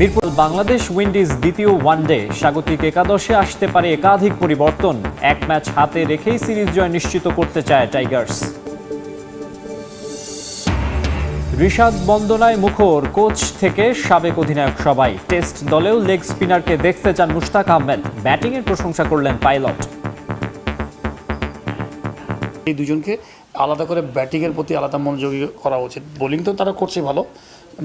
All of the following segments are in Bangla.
মিরপুর, বাংলাদেশ উইন্ডিজ দ্বিতীয় ওয়ানডে স্বাগতিক একাদশে আসতে পারে একাধিক পরিবর্তন। এক ম্যাচ হাতে রেখেই সিরিজ জয় নিশ্চিত করতে চায় টাইগার্স। ঋষাদ বন্দনায় মুখর, কোচ থেকে সাবেক অধিনায়ক সবাই। টেস্ট দলেও লেগ স্পিনারকে দেখতে চান মুশতাক আহমেদ। ব্যাটিংয়ের প্রশংসা করলেন পাইলট। এই দুজনকে আলাদা করে ব্যাটিংয়ের প্রতি আলাদা মনোযোগী করা উচিত। বোলিং তো তারা করছে ভালো।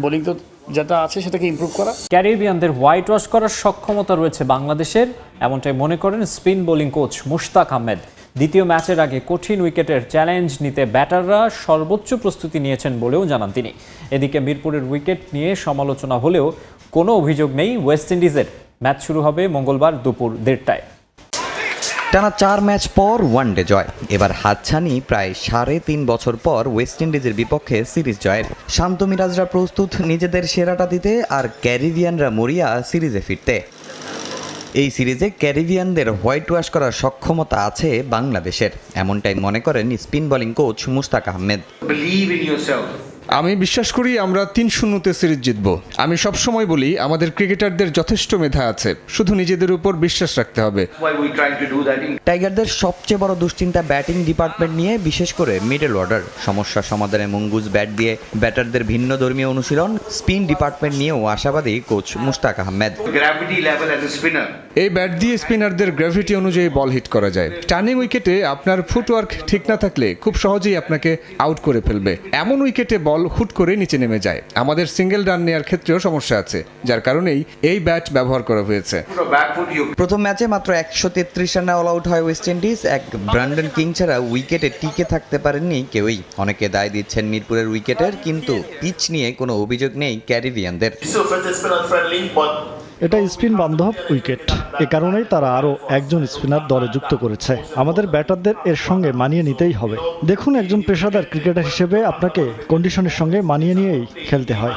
বোলিং তো যেটা আছে সেটাকে ইম্প্রুভ করা। ক্যারিবিয়ানদের হোয়াইট ওয়াশ করার সক্ষমতা রয়েছে বাংলাদেশের, এমনটাই মনে করেন spin bowling coach Mushtaq Ahmed. দ্বিতীয় ম্যাচের আগে কঠিন উইকেটের চ্যালেঞ্জ নিতে ব্যাটাররা সর্বোচ্চ প্রস্তুতি নিয়েছেন বলেও জানান তিনি। এদিকে মিরপুরের উইকেট নিয়ে সমালোচনা হলেও কোনো অভিযোগ নেই ওয়েস্ট ইন্ডিজের। ম্যাচ শুরু হবে মঙ্গলবার দুপুর দেড়টায়। টানা চার ম্যাচ পর ওয়ানডে জয়। এবার হাতছানি প্রায় সাড়ে তিন বছর পর ওয়েস্ট ইন্ডিজের বিপক্ষে সিরিজ জয়ের। শান্ত মিরাজরা প্রস্তুত নিজেদের সেরাটা দিতে আর ক্যারিবিয়ানরা মরিয়া সিরিজে ফিরতে। এই সিরিজে ক্যারিবিয়ানদের হোয়াইট ওয়াশ করার সক্ষমতা আছে বাংলাদেশের। এমনটাই মনে করেন spin bowling coach Mushtaq Ahmed. আমি বিশ্বাস করি আমরা তিন শূন্যতে সিরিজ জিতব। আমি সবসময় বলি আমাদের ক্রিকেটারদের যথেষ্ট মেধা আছে। শুধু নিজেদের উপর বিশ্বাস রাখতে হবে। টাইগারদের সবচেয়ে বড় দুশ্চিন্তা ব্যাটিং ডিপার্টমেন্ট নিয়ে বিশেষ করে মিডল অর্ডার। সমস্যা সমাধানে মঙ্গুজ ব্যাট দিয়ে ব্যাটারদের ভিন্ন ধর্মীয় অনুশীলন স্পিন ডিপার্টমেন্ট নিয়েও আশাবাদী কোচ মুস্তাক আহমেদ. এই ব্যাট দিয়ে স্পিনারদের গ্র্যাভিটি অনুযায়ী বল হিট করা যায়। টার্নিং উইকেটে আপনার ফুটওয়ার্ক ঠিক না থাকলে খুব সহজেই আপনাকে আউট করে ফেলবে। এমন উইকেটে বল হুট করে নিচে নেমে যায়। আমাদের সিঙ্গেল রান নেওয়ার ক্ষেত্রেও সমস্যা আছে যার কারণেই এই ব্যাট ব্যবহার করা হয়েছে। প্রথম ম্যাচে মাত্র একশো তেত্রিশ রানে অল আউট হয় ওয়েস্ট ইন্ডিজ এক ব্র্যান্ডন কিং ছাড়া উইকেটে টিকে থাকতে পারেননি কেউই। অনেকে দায় দিচ্ছেন মিরপুরের উইকেটের কিন্তু পিচ নিয়ে কোনো অভিযোগ নেই ক্যারিবিয়ানদের। এটা স্পিন বান্ধব উইকেট। এ কারণেই তারা আরও একজন স্পিনার দলে যুক্ত করেছে। আমাদের ব্যাটারদের এর সঙ্গে মানিয়ে নিতেই হবে। দেখুন একজন পেশাদার ক্রিকেটার হিসেবে আপনাকে কন্ডিশনের সঙ্গে মানিয়ে নিয়েই খেলতে হয়.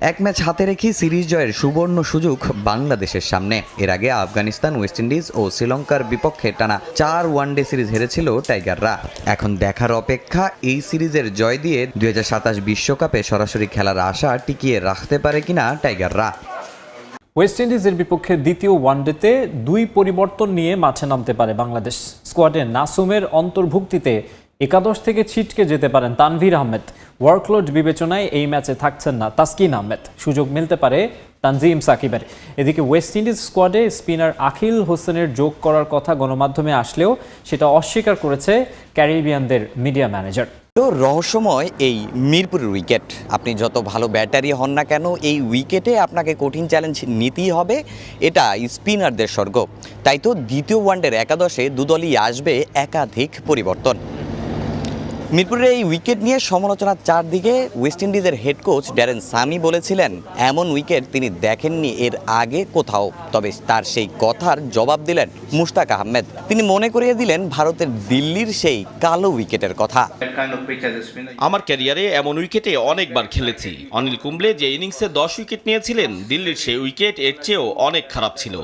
এক ম্যাচ হাতে রেখে সিরিজ জয়ের সুবর্ণ সুযোগ বাংলাদেশের সামনে। এর আগে আফগানিস্তান, ওয়েস্ট ইন্ডিজ ও শ্রীলঙ্কার বিপক্ষে টানা চার ওয়ানডে সিরিজ হেরেছিল টাইগাররা। এখন দেখার অপেক্ষা এই সিরিজের জয় দিয়ে দুই বিশ্বকাপে সরাসরি খেলার আশা টিকিয়ে রাখতে পারে কিনা টাইগাররা। ওয়েস্ট ইন্ডিজের বিপক্ষে দ্বিতীয় ওয়ানডেতে দুই পরিবর্তন নিয়ে মাঠে নামতে পারে বাংলাদেশ। স্কোয়াডে নাসুমের অন্তর্ভুক্তিতে একাদশ থেকে ছিটকে যেতে পারেন তানভীর আহমেদ। ওয়ার্কলোড বিবেচনায় এই ম্যাচে থাকছেন না তাসকিন আহমেদ। সুযোগ মিলতে পারে তানজিম সাকিবের। এদিকে ওয়েস্ট ইন্ডিজ স্কোয়াডে স্পিনার আখিল হোসেনের যোগ করার কথা গণমাধ্যমে আসলেও সেটা অস্বীকার করেছে ক্যারিবিয়ানদের মিডিয়া ম্যানেজার। তো রহস্যময় এই মিরপুরের উইকেট। আপনি যত ভালো ব্যাটারি হন না কেন, এই উইকেটে আপনাকে কঠিন চ্যালেঞ্জ নিতেই হবে, এটা স্পিনারদের স্বর্গ। তাই তো দ্বিতীয় ওয়ানডের একাদশে দুদলই আসবে একাধিক পরিবর্তন। মিরপুরের এই উইকেট নিয়ে সমালোচনার চারদিকে ওয়েস্ট ইন্ডিজের হেড কোচ ড্যারেন সামি বলেছিলেন এমন উইকেট তিনি দেখেননি এর আগে কোথাও তবে তার সেই কথার জবাব দিলেন মুশতাক আহমেদ তিনি মনে করিয়ে দিলেন ভারতের দিল্লির সেই কালো উইকেটের কথা. আমার ক্যারিয়ারে এমন উইকেটে অনেকবার খেলেছি অনিল কুম্বলে যে ইনিংসে দশ উইকেট নিয়েছিলেন দিল্লির সেই উইকেট এর চেয়েও অনেক খারাপ ছিল.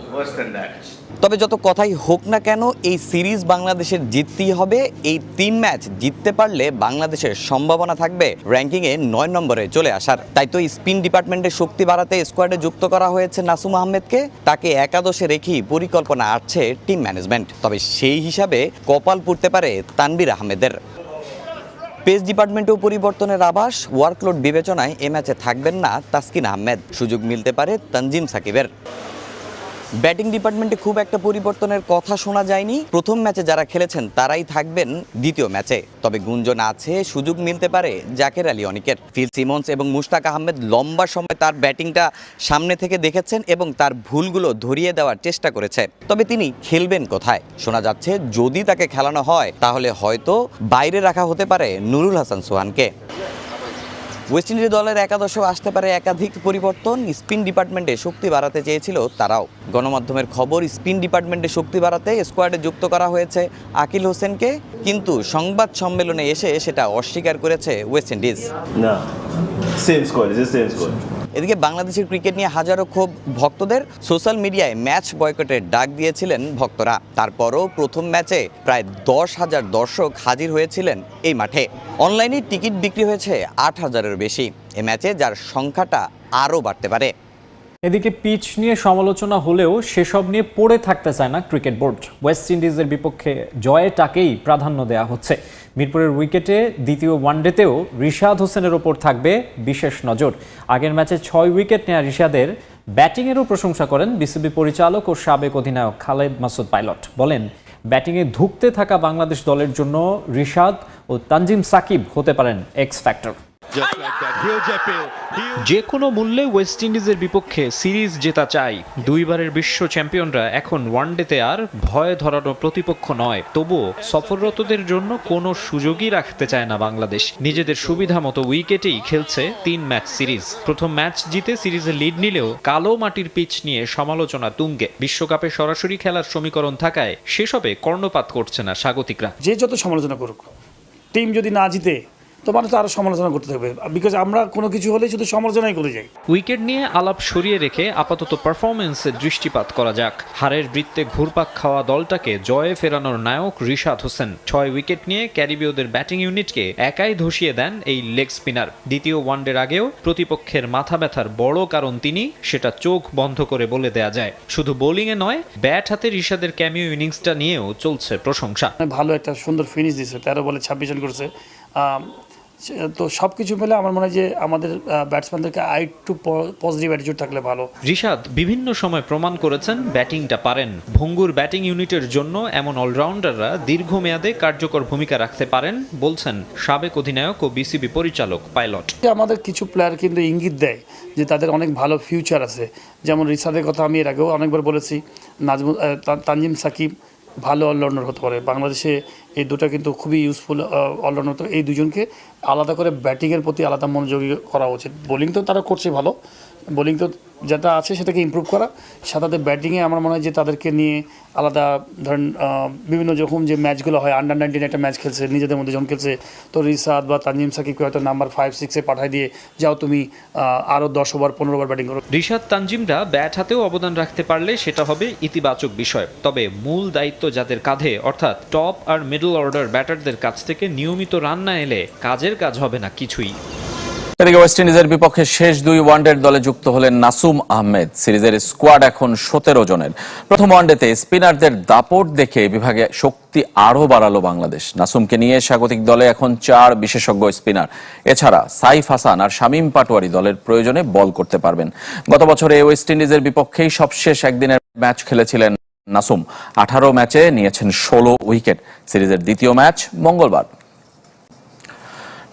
তবে যত কথাই হোক না কেন, এই সিরিজ বাংলাদেশের জিততেই হবে। এই তিন ম্যাচ জিততে পারলে বাংলাদেশের সম্ভাবনা থাকবে র্যাঙ্কিংয়ে নয় নম্বরে চলে আসার। তাই তো স্পিন ডিপার্টমেন্টের শক্তি বাড়াতে স্কোয়াডে যুক্ত করা হয়েছে নাসুম আহমেদকে। তাকে একাদশে রেখেই পরিকল্পনা আসছে টিম ম্যানেজমেন্ট। তবে সেই হিসাবে কপাল পুড়তে পারে তানবির আহমেদের। পেস ডিপার্টমেন্টেও পরিবর্তনের আভাস। ওয়ার্কলোড বিবেচনায় এ ম্যাচে থাকবেন না তাসকিন আহমেদ। সুযোগ মিলতে পারে তানজিম সাকিবের। ব্যাটিং ডিপার্টমেন্টে খুব একটা পরিবর্তনের কথা শোনা যায়নি। প্রথম ম্যাচে যারা খেলেছেন, তারাই থাকবেন দ্বিতীয় ম্যাচে। তবে গুঞ্জন আছে, সুযোগ মিলতে পারে জাকের আলী অনিকের। ফিল সিমন্স এবং মুশতাক আহমেদ লম্বা সময় তার ব্যাটিংটা সামনে থেকে দেখেছেন এবং তার ভুলগুলো ধরিয়ে দেওয়ার চেষ্টা করেছে। তবে তিনি খেলবেন কোথায়? শোনা যাচ্ছে, যদি তাকে খেলানো হয়, তাহলে হয়তো বাইরে রাখা হতে পারে নুরুল হাসান সোহানকে। ওয়েস্ট ইন্ডিজ দলের একাদশেও আসতে পারে একাধিক পরিবর্তন। স্পিন ডিপার্টমেন্টে শক্তি বাড়াতে চেয়েছিল তারাও। গণমাধ্যমের খবর, স্পিন ডিপার্টমেন্টে শক্তি বাড়াতে স্কোয়াডে যুক্ত করা হয়েছে আকিল হোসেনকে, কিন্তু সংবাদ সম্মেলনে এসে সেটা অস্বীকার করেছে ওয়েস্ট ইন্ডিজ। না সেম স্কোয়াড same squad. এদিকে বাংলাদেশের ক্রিকেট নিয়ে হাজারো ক্ষোভ ভক্তদের। সোশ্যাল মিডিয়ায় ম্যাচ বয়কটের ডাক দিয়েছিলেন ভক্তরা। তারপরও প্রথম ম্যাচে প্রায় দশ হাজার দর্শক হাজির হয়েছিলেন এই মাঠে। অনলাইনে টিকিট বিক্রি হয়েছে আট হাজারের বেশি। এ ম্যাচে যার সংখ্যাটা আরও বাড়তে পারে। এদিকে পিচ নিয়ে সমালোচনা হলেও সেসব নিয়ে পড়ে থাকতে চায় না ক্রিকেট বোর্ড। ওয়েস্ট ইন্ডিজের বিপক্ষে জয়টাকেই প্রাধান্য দেওয়া হচ্ছে। মিরপুরের উইকেটে দ্বিতীয় ওয়ানডেতেও রিশাদ হোসেনের ওপর থাকবে বিশেষ নজর। আগের ম্যাচে ছয় উইকেট নেওয়া রিশাদের ব্যাটিংয়েরও প্রশংসা করেন বিসিবি পরিচালক ও সাবেক অধিনায়ক খালেদ মাসুদ পাইলট। বলেন, ব্যাটিংয়ে ধুঁকতে থাকা বাংলাদেশ দলের জন্য রিশাদ ও তানজিম সাকিব হতে পারেন এক্স ফ্যাক্টর যে কোনো মূল্যে ওয়েস্ট ইন্ডিজের বিপক্ষে সিরিজ জেতা চাই। দুইবারের বিশ্ব চ্যাম্পিয়নরা এখন ওয়ানডেতে আর ভয় ধরানো প্রতিপক্ষ নয়। তবুও সফররতদের জন্য কোনো সুযোগই রাখতে চায় না বাংলাদেশ। নিজেদের সুবিধা মতো উইকেটেই খেলছে তিন ম্যাচ সিরিজ প্রথম ম্যাচ জিতে সিরিজে লিড নিলেও কালো মাটির পিচ নিয়ে সমালোচনা তুঙ্গে। বিশ্বকাপে সরাসরি খেলার সমীকরণ থাকায় সেসবে কর্ণপাত করছে না স্বাগতিকরা। যে যত সমালোচনা করুক টিম যদি না জিতে তো মানুষ তো আরও সমালোচনা করতে থাকবে। বিকজ আমরা কোনো কিছু হলে শুধু সমালোচনাই করে যাই। উইকেট নিয়ে আলাপ সরিয়ে রেখে আপাতত পারফরমেন্সে দৃষ্টিপাত করা যাক। হারের বৃত্তে ঘুরপাক খাওয়া দলটাকে জয়ে ফেরানোর নায়ক রিশাদ হোসেন। ছয় উইকেট নিয়ে ক্যারিবীয়দের ব্যাটিং ইউনিটকে একাই ধসিয়ে দেন এই লেগ স্পিনার। দ্বিতীয় ওয়ানডের আগেও প্রতিপক্ষের মাথা ব্যথার বড় কারণ তিনি সেটা চোখ বন্ধ করে বলে দেয়া যায়। শুধু বোলিংয়ে নয় ব্যাট হাতে রিশাদের ক্যামিও ইনিংসটা নিয়েও চলছে প্রশংসা। ভালো একটা সুন্দর ফিনিশ দিছে তেরো বলে ছাব্বিশ রান করেছে। তো সব কিছু মিলে আমার মনে হয় যে আমাদের ব্যাটসম্যানদেরকে আর একটু পজিটিভ অ্যাটিটিউড থাকলে ভালো। রিশাদ বিভিন্ন সময় প্রমাণ করেছেন ব্যাটিংটা পারেন। ভঙ্গুর ব্যাটিং ইউনিটের জন্য এমন অলরাউন্ডাররা দীর্ঘমেয়াদে কার্যকর ভূমিকা রাখতে পারেন বলছেন সাবেক অধিনায়ক ও বিসিবি পরিচালক পাইলট। আমাদের কিছু প্লেয়ার কিন্তু ইঙ্গিত দেয় যে তাদের অনেক ভালো ফিউচার আছে। যেমন রিসাদের কথা আমি এর আগেও অনেকবার বলেছি নাজমুল তানজিম সাকিব ভালো অলরাউন্ডার হতে পারে। বাংলাদেশে এই দুটা কিন্তু খুবই ইউজফুল অলরাউন্ডার এই দুজনকে আলাদা করে ব্যাটিংয়ের প্রতি আলাদা মনোযোগী করা উচিত। বোলিং তো তারা করছে ভালো বোলিং তো যেটা আছে সেটাকে ইমপ্রুভ করা। সাথে ব্যাটিংয়ে আমার মনে হয় যে তাদেরকে নিয়ে আলাদা ধরেন বিভিন্ন যখন যে ম্যাচগুলো হয় আন্ডার নাইনটিন একটা ম্যাচ খেলছে, নিজেদের মধ্যে যখন খেলছে, তো রিসাদ বা তানজিম সাকিবকে হয়তো নাম্বার ফাইভ সিক্সে পাঠায় দিয়ে, যাও তুমি আরও দশ ওভার পনেরো ওভার ব্যাটিং করো। রিসাদ তানজিমরা ব্যাট হাতেও অবদান রাখতে পারলে সেটা হবে ইতিবাচক বিষয়। তবে মূল দায়িত্ব যাদের কাঁধে, অর্থাৎ টপ আর মিডল অর্ডার ব্যাটারদের কাছ থেকে নিয়মিত রান না এলে কাজের কাজ হবে না কিছুই। এদিকে ওয়েস্ট ইন্ডিজের বিপক্ষে শেষ দুই ওয়ানডের দলে যুক্ত হলেন নাসুম আহমেদ। সিরিজের স্কোয়াড এখন সতেরো জনের। প্রথম ওয়ানডেতে স্পিনারদের দাপট দেখে বিভাগে শক্তি আরও বাড়ালো বাংলাদেশ। নাসুমকে নিয়ে স্বাগতিক দলে এখন চার বিশেষজ্ঞ স্পিনার। এছাড়া সাইফ হাসান আর শামীম পাটোয়ারি দলের প্রয়োজনে বল করতে পারবেন। গত বছরে ওয়েস্ট ইন্ডিজের বিপক্ষেই সবশেষ একদিনের ম্যাচ খেলেছিলেন নাসুম। আঠারো ম্যাচে নিয়েছেন ষোলো উইকেট। সিরিজের দ্বিতীয় ম্যাচ মঙ্গলবার।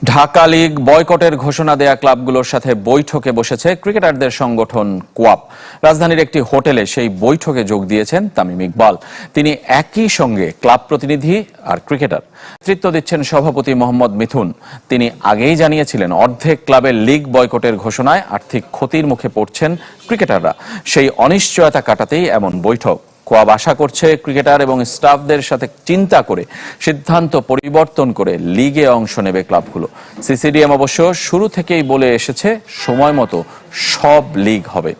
ঢাকা লিগ বয়কটের ঘোষণা দেয়া ক্লাবগুলোর সাথে বৈঠকে বসেছে ক্রিকেটারদের সংগঠন কোয়াপ। রাজধানীর একটি হোটেলে সেই বৈঠকে যোগ দিয়েছেন তামিম ইকবাল। তিনি একই সঙ্গে ক্লাব প্রতিনিধি আর ক্রিকেটার। নেতৃত্ব দিচ্ছেন সভাপতি মোহাম্মদ মিথুন। তিনি আগেই জানিয়েছিলেন, অর্ধেক ক্লাবের লিগ বয়কটের ঘোষণায় আর্থিক ক্ষতির মুখে পড়ছেন ক্রিকেটাররা। সেই অনিশ্চয়তা কাটাতেই এমন বৈঠক। কোয়াব আশা করছে ক্রিকেটার এবং স্টাফদের সাথে চিন্তা করে সিদ্ধান্ত পরিবর্তন করে লিগে অংশ নেবে ক্লাবগুলো। সিসিডিএম অবশ্য শুরু থেকেই বলে এসেছে, সময় মতো সব লিগ হবে।